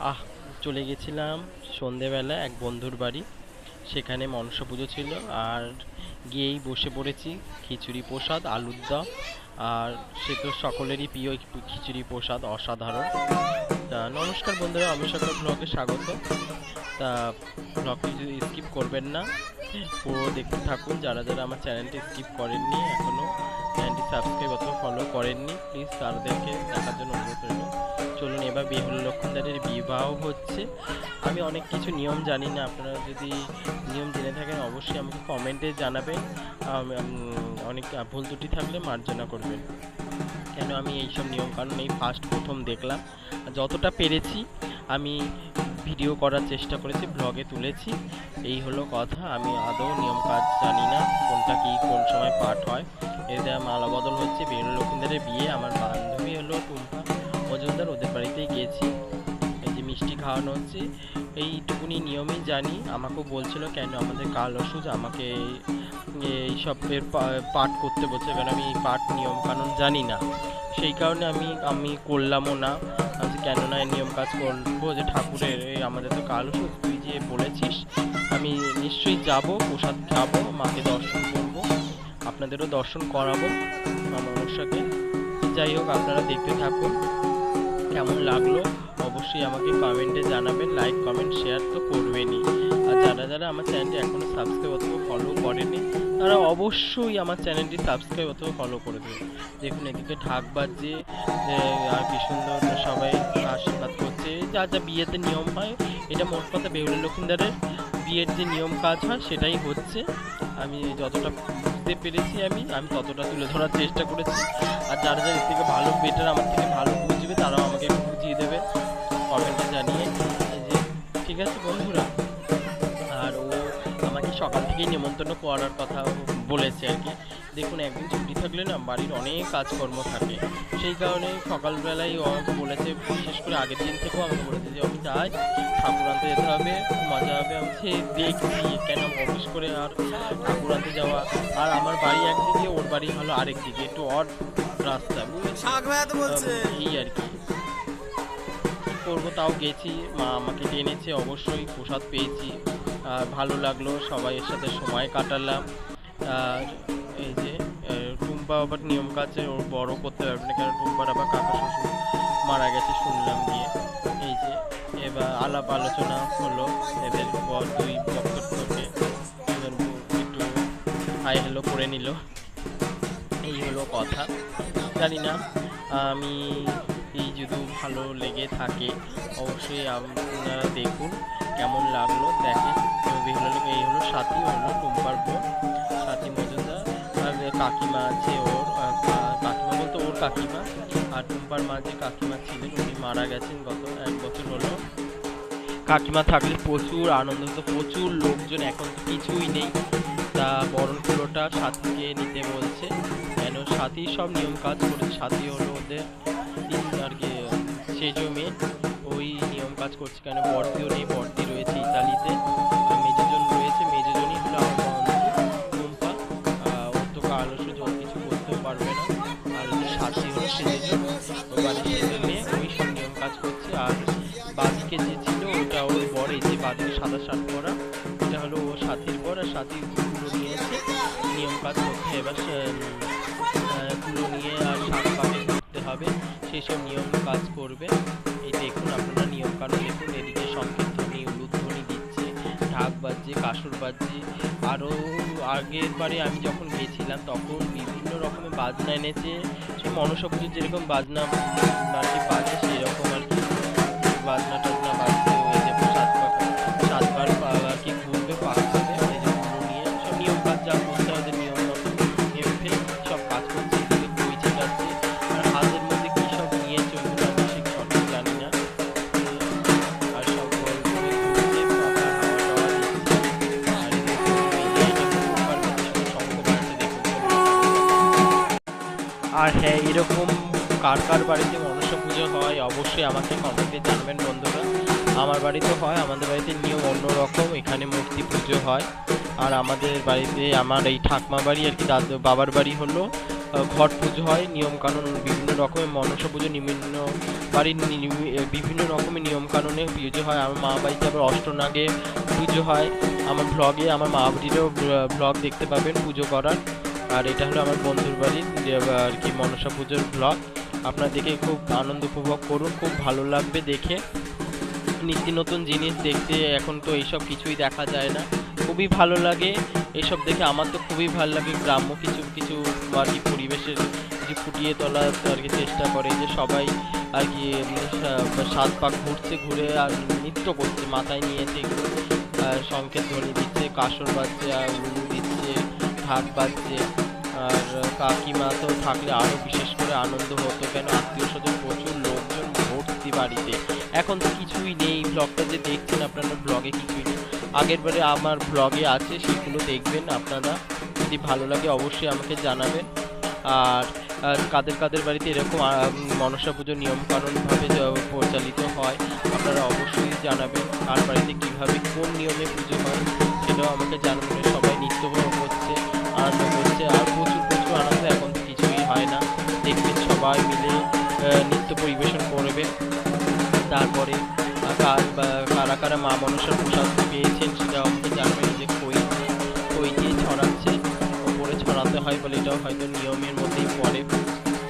আহ, চলে গেছিলাম সন্ধেবেলা এক বন্ধুর বাড়ি। সেখানে মনসা পুজো ছিল আর গিয়েই বসে পড়েছি খিচুড়ি প্রসাদ, আলুর দম। আর সে তো সকলেরই প্রিয় খিচুড়ি প্রসাদ, অসাধারণ। তা নমস্কার বন্ধুরা, আমি সকল ব্লগে স্বাগত। তা ব্লগটি যদি স্কিপ করবেন না। পুরো দেখতে থাকুন, যারা যারা আমার চ্যানেলটি স্কিপ করেননি এখনও চ্যানেলটি সাবস্ক্রাইব অথবা ফলো করেননি প্লিজ তাদেরকে দেখার জন্য অনুরোধ রইল। চলুন এবার বেহুল লক্ষণদারের বিবাহ হচ্ছে। আমি অনেক কিছু নিয়ম জানি না। আপনারা যদি নিয়ম জেনে থাকেন, অবশ্যই আমাকে কমেন্টে জানাবেন। অনেক ভুল ত্রুটি থাকলে মার্জনা করবেন। কেন আমি এইসব নিয়ম কানুন এই ফার্স্ট প্রথম দেখলাম। যতটা পেরেছি, আমি ভিডিও করার চেষ্টা করেছি ব্লগে তুলেছি। এই হলো কথা, আমি আদৌ নিয়ম কাজ জানি না, কোনটা কি, কোন সময় পাঠ হয়। এতে মালা বদল হচ্ছে, বেরুল লক্ষিন্দারের বিয়ে, আমার বান্ধবী হলো টুম্পা। মজুমদার ওদের বাড়িতেই গিয়েছি। এই যে মিষ্টি খাওয়ানো হচ্ছে, এইটুকুনি নিয়মই জানি। আমাকেও বলছিল, কেন আমাদের কাল ওষুধ আমাকে এই এইসবের পাঠ করতে বলছে। কারণ আমি পাঠ নিয়ম কানুন জানি না। সেই কারণে আমি আমি করলামও না। আমি কেন না এই নিয়ম কাজ করব যে ঠাকুরের আমাদের তো কাল তুই যে বলেছিস, আমি নিশ্চয়ই যাব, প্রসাদ খাব, মাকে দর্শন করব, আপনাদেরও দর্শন করাবো, আমার মনসাকে। যাই হোক, আপনারা দেখতে থাকুন, কেমন লাগল? অবশ্যই আমাকে কমেন্টে জানাবেন লাইক কমেন্ট শেয়ার তো করবেনই। আর যারা যারা আমার চ্যানেলটি এখনও সাবস্ক্রাইব অথবা ফলো করেনি তারা অবশ্যই আমার চ্যানেলটি সাবস্ক্রাইব অথবা ফলো করে দেবে দেখুন, এদিকে ঢাক বাজছে কি সুন্দর সবাই আশীর্বাদ করছে। যা যা বিয়েতে নিয়ম হয়, এটা মোট কথা বেহুলা লক্ষিন্দারের বিয়ের যে নিয়ম কাজ হয়, সেটাই হচ্ছে। আমি যতটা বুঝতে পেরেছি আমি আমি ততটা তুলে ধরার চেষ্টা করেছি। আর যারা যারা এর থেকে ভালো বেটার আমার থেকে ভালো বুঝবে, তারাও আমাকে বুঝিয়ে দেবে। জানিয়ে যে ঠিক আছে বন্ধুরা। আর ও আমাকে সকাল থেকেই নেমন্তন্ন করার কথা বলেছে আর কি। দেখুন একদিন ছুটি থাকলে না বাড়ির অনেক কাজকর্ম থাকে। সেই কারণে সকালবেলায় ও আমাকে বলেছে বিশেষ করে আগের দিন থেকেও আমাকে বলেছে যে আমি যাই ঠাকুর আনতে যেতে হবে মজা হবে আমি সে দেখছি কেন অফিস করে আর ঠাকুর আনতে যাওয়া। আর আমার বাড়ি একদিকে ওর বাড়ি হলো আরেক দিকে একটু অড রাস্তা বুঝেছি এই আর কি। করব, তাও গেছি। মা আমাকে টেনেছে, অবশ্যই প্রসাদ পেয়েছি। ভালো লাগল সবাইয়ের সাথে সময় কাটালাম। এই যে টুম্পা আবার নিয়ম কাজে, ওর বড় করতে পারবে না কারণ টুম্পার আবার কাকা শ্বশুর মারা গেছে শুনলাম গিয়ে। এই যে, এবার আলাপ আলোচনা হলো, এদের পর দুই বক্তব্যকে একটু হাই হ্যালো করে নিল। এই হলো কথা। জানি না, আমি যদি ভালো লেগে থাকে। অবশ্যই আপনারা দেখুন কেমন লাগল। দেখেন বেহুলা লোক এই হলো সাথী হলো টুম্পার বোন সাথী মজুমদার কাকিমা আছে ওর কাকিমা বলতে ওর কাকিমা। আর টুম্পার মা যে কাকিমা ছিলেন, উনি মারা গেছেন গত এক বছর হলো। কাকিমা থাকলে প্রচুর আনন্দ হতো, প্রচুর লোকজন, এখন তো কিছুই নেই। তা বরণ পুরোটা সাথীকে নিতে বলছে। কেন? সাথী সব নিয়ম কাজ করেছে। সাথী হলো ওদের আর কি সেজো মেয়ে ওই নিয়ম কাজ করছে কেন? বর্দিও নেই বর্দি রয়েছে ইতালিতে। মেজোজন রয়েছে, মেজোজনই টুম্পা। ওর তো কালো সুযোগ ওর কিছু করতেও পারবে না। আর ওই যে সাথী হলো সেজো ওই বাড়ির সেজো মেয়ে, ওই সব নিয়ম কাজ করছে। আর বাদিকে যে ছিল, ওটা ওর বর যে বাদিকে সাদা শার্ট পরা এটা হলো ও সাথীর পর আর সাথী নিয়েছে, নিয়ম কাজ করছে। এবার সব নিয়ম কাজ করবে। এই দেখুন আপনারা নিয়ম কানুন দেখুন, এদিকে সংকীর্তনী, উলুধ্বনি দিচ্ছে, ঢাক বাজছে কাসুর বাজছে। আরও আগের বারে আমি যখন গেছিলাম, তখন বিভিন্ন রকমের বাজনা এনেছে। সে মনসা যেরকম বাজনা আর বাজে, সেরকম আর কি বাজনা আর হ্যাঁ এরকম কার কার বাড়িতে মনসা পুজো হয়, অবশ্যই আমাকে কমেন্টে জানবেন বন্ধুরা। আমার বাড়িতে হয়, আমাদের বাড়িতে নিয়ম অন্যরকম, এখানে মূর্তি পুজো হয়। আর আমাদের বাড়িতে আমার এই ঠাকমা বাড়ি আর কি দাদু, বাবার বাড়ি হলো ঘট পুজো হয়, নিয়মকানুন বিভিন্ন রকমের মনসা পুজো বিভিন্ন বাড়ির বিভিন্ন রকমের নিয়মকানুনে পুজো হয়। আমার মা বাড়িতে আবার অষ্টনাগে পুজো হয়। আমার ব্লগে আমার মা বাড়িরও ব্লগ দেখতে পাবেন পুজো করার। আর এটা হলো আমার বন্ধুর বাড়ির আর কি মনসা পুজোর ব্লগ আপনারা দেখে খুব আনন্দ উপভোগ করুন, খুব ভালো লাগবে দেখে। নিত্য নতুন জিনিস দেখতে এখন তো এইসব কিছুই দেখা যায় না। খুবই ভালো লাগে, এইসব দেখে আমার তো খুবই ভালো লাগে। গ্রাম্য কিছু কিছু আর কি পরিবেশের কিছু ফুটিয়ে তোলার আর কি চেষ্টা করে, যে সবাই আর কি সাত পাক ঘুরছে, ঘুরে আর নৃত্য করছে, মাথায় নিয়েছে শঙ্খের ধ্বনি দিচ্ছে, কাসর বাজছে আর দিচ্ছে। ঢাক বাজছে। আর কাকিমা তো থাকলে আরও বিশেষ করে আনন্দ হতো, কেন আত্মীয় স্বজন প্রচুর লোকজন ভর্তি বাড়িতে। এখন তো কিছুই নেই, ব্লগটা যে দেখছেন আপনারা, ব্লগে কিছুই নেই। আগের বারে আমার ব্লগে আছে, সেগুলো দেখবেন আপনারা। যদি ভালো লাগে অবশ্যই আমাকে জানাবেন। আর কাদের কাদের বাড়িতে এরকম মনসা পুজো নিয়মকানুনভাবে পরিচালিত হয়, আপনারা অবশ্যই জানাবেন। আর বাড়িতে কীভাবে, কোন নিয়মে পুজো হয়, সেটাও আমাকে জানাবেন। সবাই নিত্য আনন্দ করছে আর প্রচুর প্রচুর আনন্দ এখন কিছুই হয় না। দেখবেন সবাই মিলে নৃত্য পরিবেশন করবে। তারপরে কার, কারা মা মানুষের প্রসাদ পেয়েছেন সেটা আমাকে জানবেন যে কই কই দিয়ে ছড়াচ্ছে। ওপরে ছড়াতে হয় বলে এটাও হয়তো নিয়মের মধ্যেই পড়ে।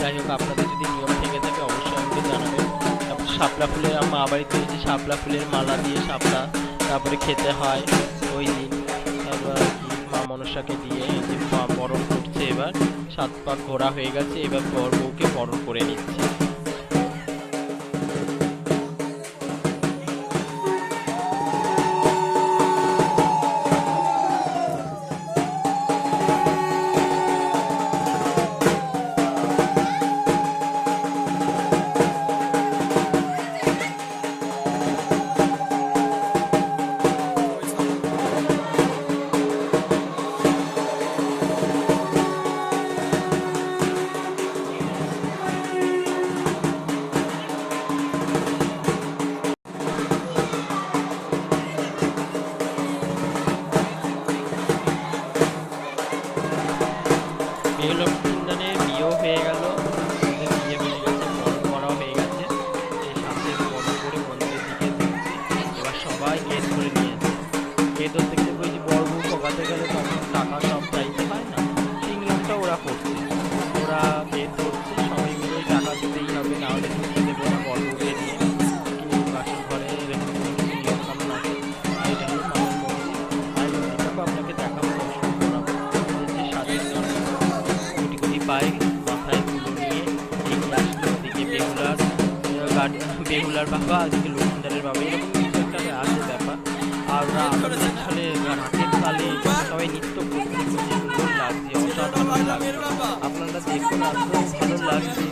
যাই হোক, আপনাদের যদি নিয়ম থেকে থাকে অবশ্যই আমাকে জানাবেন। তারপর শাপলা ফুলের মা বাড়িতে যে শাপলা ফুলের মালা দিয়ে শাপলা, তারপরে খেতে হয়। ওই দিন তারপর মা মনসাকে দিয়ে বরণ করছে এবার। সাত পাক ঘোরা হয়ে গেছে এবার বর বউকে বরণ করে নিচ্ছে। মেঘলক্ষিন্দনের বিয়েও হয়ে গেল ওদের বেহুলার বাবা ওদিকে লক্ষ্মীদারের বাবা, এরকম কিছু একটা আছে ব্যাপার। আর আনন্দের ছলে তালে সবাই নৃত্য করছে কি সুন্দর লাগছে, অসাধারণ আপনারা দেখুন আসলে ভালো লাগছে।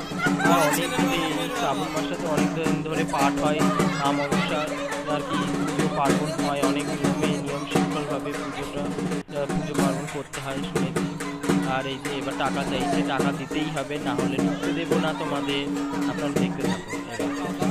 আর অনেক দিন এই শ্রাবণ মাসে তো অনেক দিন ধরে পাঠ হয়, নাম অনুসার আর কি পুজো পার্বণ হয়, অনেক নিয়মে, নিয়ম শৃঙ্খলভাবে পুজোটা পুজো পার্বণ করতে হয় শুনেছি। আর এই যে এবার টাকা চাইছে, টাকা দিতেই হবে, না হলে ঢুকতে দেবো না তোমাদের। আপনারা দেখতে থাকুন।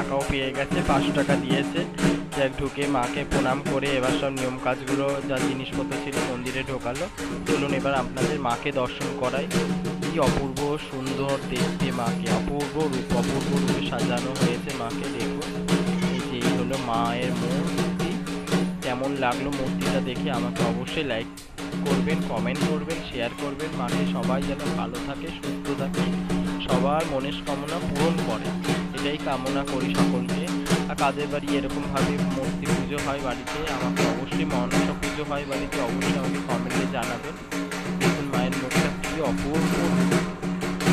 এবার পাঁচশো টাকা দিয়েছে। যাক, ঢুকে মাকে প্রণাম করে এবার সব নিয়ম কাজগুলো যা জিনিসপত্র ছিল মন্দিরে ঢোকালো। চলুন এবার আপনাদের মাকে দর্শন করাই। কি অপূর্ব সুন্দর দেখতে মাকে, অপূর্ব রূপ, অপূর্ব রূপে সাজানো হয়েছে মাকে দেখুন। এই যে হলো মায়ের মূর্তি। কেমন লাগল মূর্তিটা দেখে আমাকে অবশ্যই লাইক করবেন কমেন্ট করবেন শেয়ার করবেন। মাকে সবাই যেন ভালো থাকে, সুস্থ থাকে। সবার মনের কামনা পূরণ করে। এটাই কামনা করি সকলকে। আর কাদের বাড়ি এরকমভাবে মূর্তি পুজো হয় বাড়িতে, আমাকে অবশ্যই মনসা পুজো হয় বাড়িতে, অবশ্যই আমাকে কমেন্টে জানাবেন। দেখুন, মায়ের মুখটা কী অপূর্ব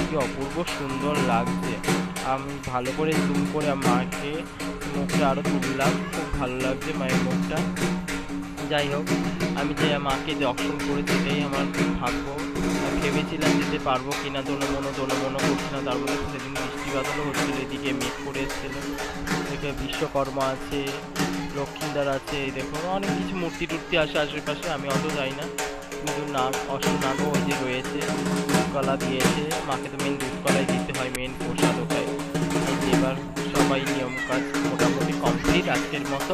কী অপূর্ব সুন্দর লাগছে। আমি ভালো করে জুম করে মাকে মুখটা আরও তুললাম, খুব ভালো লাগছে মায়ের মুখটা। যাই হোক, আমি যে মাকে দর্শন করেছি এটাই আমার ভাগ্য ভেবেছিলাম যেতে পারব কিনা, দোনো মনো দোনো মনো করছি না, তার মধ্যে সেদিন বৃষ্টি বাদলও হচ্ছিল, এদিকে মেঘ করে এসেছিল। এদিকে বিশ্বকর্মা আছে লক্ষ্মীদার আছে, এই দেখো, অনেক কিছু মূর্তি টুর্তি আছে আশেপাশে, আমি অত যাই না। কিন্তু নাগ অষ্টনাগও ওই যে রয়েছে, দুধকলা দিয়েছে, মাকে তো মেন দুধকলাই দিতে হয় মেন প্রসাদ ওটাই। এবার সবাই নিয়ম কাজ কমপ্লিট আজকের মতো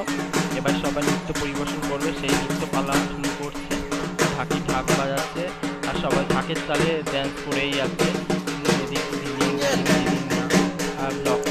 এবার সবাই নৃত্য পরিবেশন করবে, সেই নৃত্য পালা শুরু করছে ঢাকি ঢাক বাজাচ্ছে, আর সবাই ঢাকের তালে ড্যান্স করেই না। আর লক্ষ্য